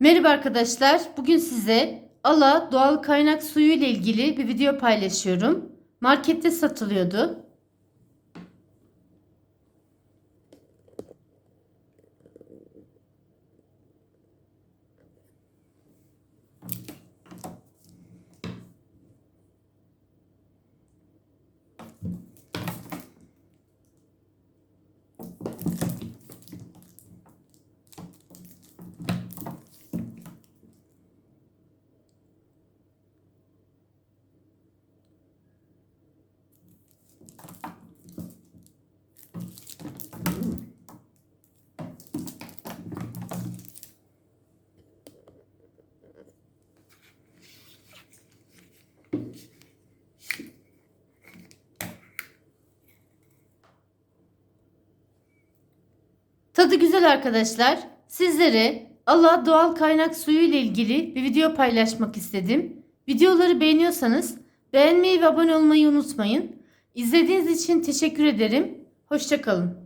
Merhaba arkadaşlar. Bugün size Ala doğal kaynak suyu ile ilgili bir video paylaşıyorum. Markette satılıyordu. Tadı güzel arkadaşlar. Sizlere Ala doğal kaynak suyu ile ilgili bir video paylaşmak istedim. Videoları beğeniyorsanız beğenmeyi ve abone olmayı unutmayın. İzlediğiniz için teşekkür ederim. Hoşçakalın.